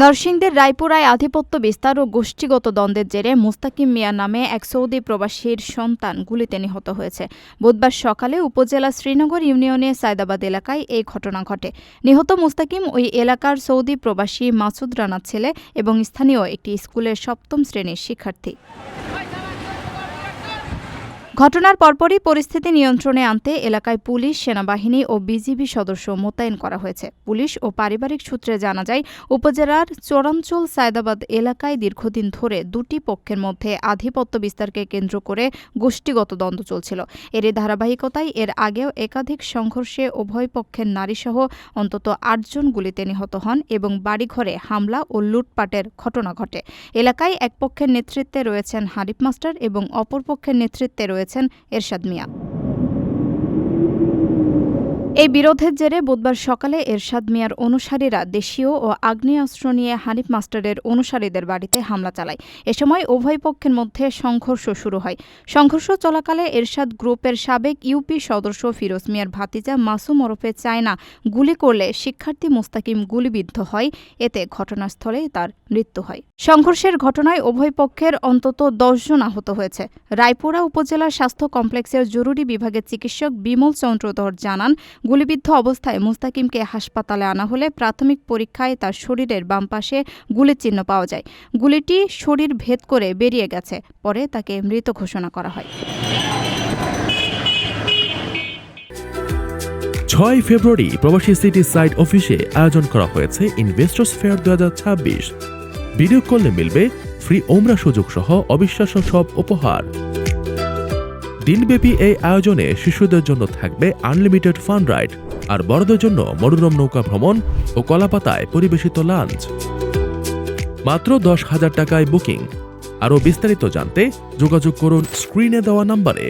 নরসিংদীর রায়পুরায় আধিপত্য বিস্তার ও গোষ্ঠীগত দ্বন্দ্বের জেরে মুস্তাকিম মিয়া নামে এক সৌদি প্রবাসীর সন্তান গুলিতে নিহত হয়েছে। বুধবার সকালে উপজেলা শ্রীনগর ইউনিয়নে সায়দাবাদ এলাকায় এই ঘটনা ঘটে। নিহত মুস্তাকিম ওই এলাকার সৌদি প্রবাসী মাসুদ রানার ছেলে এবং স্থানীয় একটি স্কুলের সপ্তম শ্রেণির শিক্ষার্থী। ঘটনার পরপরই পরিস্থিতি নিয়ন্ত্রণে আনতে এলাকায় পুলিশ, সেনাবাহিনী ও বিজিবি সদস্য মোতায়েন করা হয়েছে। পুলিশ ও পারিবারিক সূত্রে জানা যায়, উপজেলার চরাঞ্চল সায়দাবাদ এলাকায় দীর্ঘদিন ধরে দুটি পক্ষের মধ্যে আধিপত্য বিস্তারকে কেন্দ্র করে গোষ্ঠীগত দ্বন্দ্ব চলছিল। এরই ধারাবাহিকতায় এর আগেও একাধিক সংঘর্ষে উভয় পক্ষের নারীসহ অন্তত আটজন গুলিতে নিহত হন এবং বাড়িঘরে হামলা ও লুটপাটের ঘটনা ঘটে। এলাকায় এক পক্ষের নেতৃত্বে রয়েছেন হারিফ মাস্টার এবং অপর পক্ষের নেতৃত্বে রয়েছেন এরশাদ মিয়া। এই বিরোধের জেরে বুধবার সকালে এরশাদ মিয়ার অনুসারীরা দেশীয় ও আগ্নেয়াস্ত্র নিয়ে হানিফ মাস্টারের অনুসারীদের বাড়িতে হামলা চালায়। এ সময় উভয় পক্ষের মধ্যে সংঘর্ষ শুরু হয়। সংঘর্ষ চলাকালে এরশাদ গ্রুপের সাবেক ইউপি সদস্য ফিরোজ মিয়ার ভাতিজা মাসুম ওরফে চায়না গুলি করলে শিক্ষার্থী মুস্তাকিম গুলিবিদ্ধ হয়। এতে ঘটনাস্থলেই তার মৃত্যু হয়। সংঘর্ষের ঘটনায় উভয় পক্ষের অন্তত দশজন আহত হয়েছে। রায়পুরা উপজেলার স্বাস্থ্য কমপ্লেক্সের জরুরি বিভাগের চিকিৎসক বিমল চন্দ্রধর জানান গুলিবিদ্ধ অবস্থায় মুস্তাকিমকে হাসপাতালে আনা হলে প্রাথমিক পরীক্ষায় তার শরীরের বাম পাশে গুলির চিহ্ন পাওয়া যায়। গুলিটি শরীর ভেদ করে বেরিয়ে গেছে। পরে তাকে মৃত ঘোষণা করা হয়। ছয় ফেব্রুয়ারি প্রবাসী সিটি সাইট অফিসে আয়োজন করা হয়েছে ইনভেস্টর্স ফেয়ার দু হাজার ছাব্বিশ। ভিডিও কলে মিলবে ফ্রি ওমরা সুযোগ সহ অবিশ্বাস্য সব উপহার। দিনব্যাপী এই আয়োজনে শিশুদের জন্য থাকবে আনলিমিটেড ফান রাইড আর বড়দের জন্য মনোরম নৌকা ভ্রমণ ও কলাপাতায় পরিবেশিত লাঞ্চ। মাত্র দশ হাজার টাকায় বুকিং। আরও বিস্তারিত জানতে যোগাযোগ করুন স্ক্রিনে দেওয়া নম্বরে।